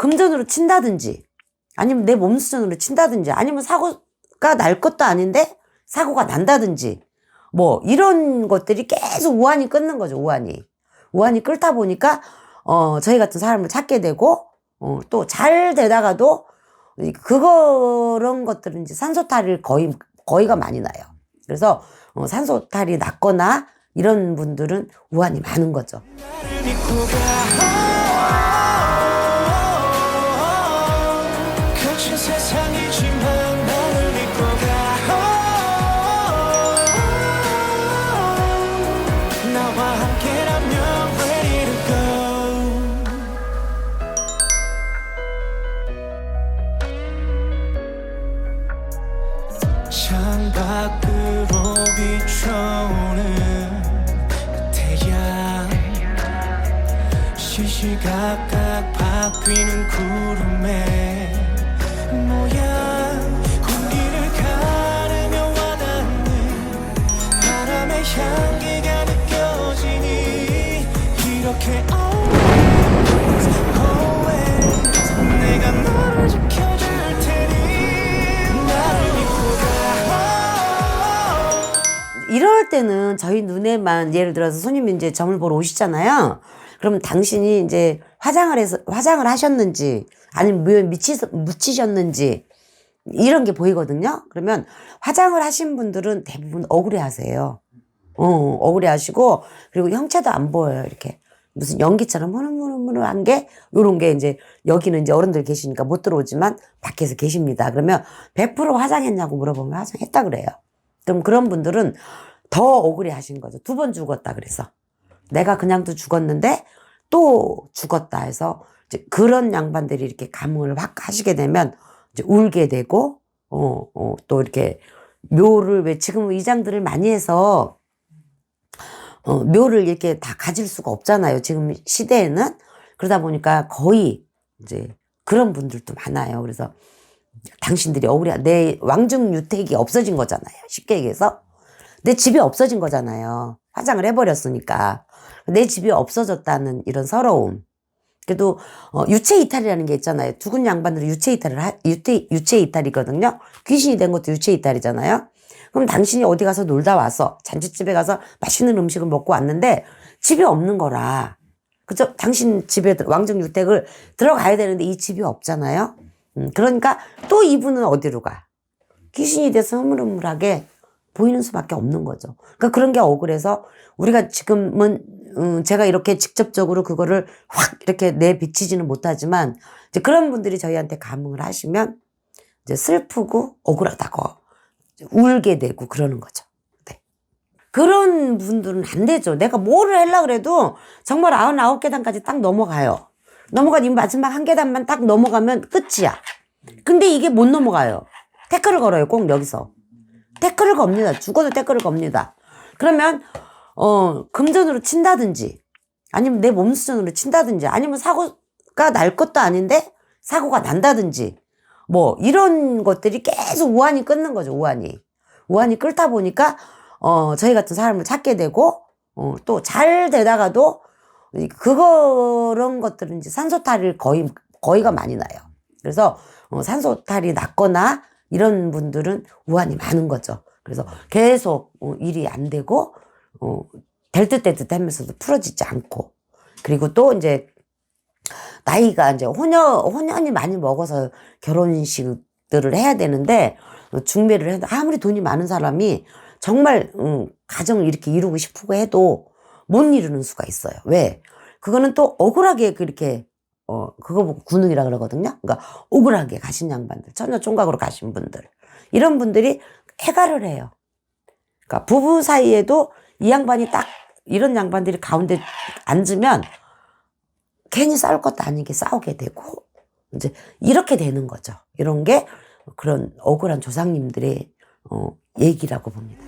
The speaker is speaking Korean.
금전으로 친다든지 아니면 내 몸수전으로 친다든지 아니면 사고가 날 것도 아닌데 사고가 난다든지 뭐 이런 것들이 계속 우환이 끊는 거죠 우환이 우환이 끓다 보니까 어 저희 같은 사람을 찾게 되고 어, 또 잘 되다가도 이- 그런 것들은 이제 산소탈이 거의 거의가 많이 나요. 그래서 어, 산소탈이 낮거나 이런 분들은 우환이 많은 거죠. 창밖으로 비춰오는 그 태양. 시시각각 바뀌는 구름의 모양. 공기를 가르며 와닿는 바람의 향기가 느껴지니 이렇게 이럴 때는 저희 눈에만 예를 들어서 손님이 이제 점을 보러 오시잖아요. 그럼 당신이 이제 화장을 해서 화장을 하셨는지 아니면 미치, 묻히셨는지 이런 게 보이거든요. 그러면 화장을 하신 분들은 대부분 억울해 하세요. 어, 억울해 하시고 그리고 형체도 안 보여요. 이렇게 무슨 연기처럼 흐느흐느흐느한 게 요런 게 이제 여기는 이제 어른들 계시니까 못 들어오지만 밖에서 계십니다. 그러면 100% 화장했냐고 물어보면 화장했다 그래요. 그럼 그런 분들은 더 억울해 하신 거죠. 두 번 죽었다 그래서. 내가 그냥도 죽었는데 또 죽었다 해서 그런 양반들이 이렇게 감흥을 확 하시게 되면 이제 울게 되고, 어, 어, 또 이렇게 묘를 왜 지금 의장들을 많이 해서 어, 묘를 이렇게 다 가질 수가 없잖아요. 지금 시대에는. 그러다 보니까 거의 이제 그런 분들도 많아요. 그래서 당신들이 억울해. 내 왕중 유택이 없어진 거잖아요. 쉽게 얘기해서. 내 집이 없어진 거잖아요. 화장을 해버렸으니까. 내 집이 없어졌다는 이런 서러움. 그래도 어, 유체 이탈이라는 게 있잖아요. 두근 양반들은 유체 이탈을 하, 유체, 유체 이탈이거든요. 귀신이 된 것도 유체 이탈이잖아요. 그럼 당신이 어디 가서 놀다 와서 잔치집에 가서 맛있는 음식을 먹고 왔는데 집이 없는 거라. 그죠? 당신 집에 들- 왕정 유택을 들어가야 되는데 이 집이 없잖아요. 음, 그러니까 또 이분은 어디로 가? 귀신이 돼서 흐물흐물하게 보이는 수밖에 없는 거죠. 그러니까 그런 게 억울해서 우리가 지금은 음, 제가 이렇게 직접적으로 그거를 확 이렇게 내비치지는 못하지만 이제 그런 분들이 저희한테 감흥을 하시면 이제 슬프고 억울하다고 울게 되고 그러는 거죠. 네. 그런 분들은 안 되죠. 내가 뭐를 하려고 그래도 정말 99계단까지 딱 넘어가요. 넘어간 이 마지막 한 계단만 딱 넘어가면 끝이야. 근데 이게 못 넘어가요. 태클을 걸어요, 꼭 여기서. 태클을 겁니다. 죽어도 태클을 겁니다. 그러면, 어, 금전으로 친다든지, 아니면 내 몸수전으로 친다든지, 아니면 사고가 날 것도 아닌데, 사고가 난다든지, 뭐, 이런 것들이 계속 우환이 끊는 거죠, 우환이. 우환이 끓다 보니까, 어, 저희 같은 사람을 찾게 되고, 어, 또 잘 되다가도, 이- 그런 것들은 이제 산소탈이 거의, 거의가 많이 나요. 그래서, 어, 산소탈이 낮거나, 이런 분들은 우환이 많은 거죠. 그래서 계속 어, 일이 안 되고, 어, 될듯 될 듯 하면서도 풀어지지 않고. 그리고 또 이제, 나이가 이제 혼연, 혼연이 많이 먹어서 결혼식들을 해야 되는데, 어, 중매를 해도 아무리 돈이 많은 사람이 정말, 음, 가정을 이렇게 이루고 싶고 해도 못 이루는 수가 있어요. 왜? 그거는 또 억울하게 그렇게, 어, 그거 보고 군웅이라 그러거든요. 그러니까 억울하게 가신 양반들, 처녀 총각으로 가신 분들. 이런 분들이 해가를 해요. 그러니까 부부 사이에도 이 양반이 딱 이런 양반들이 가운데 앉으면 괜히 싸울 것도 아니게 싸우게 되고 이제 이렇게 되는 거죠. 이런 게 그런 억울한 조상님들의 어, 얘기라고 봅니다.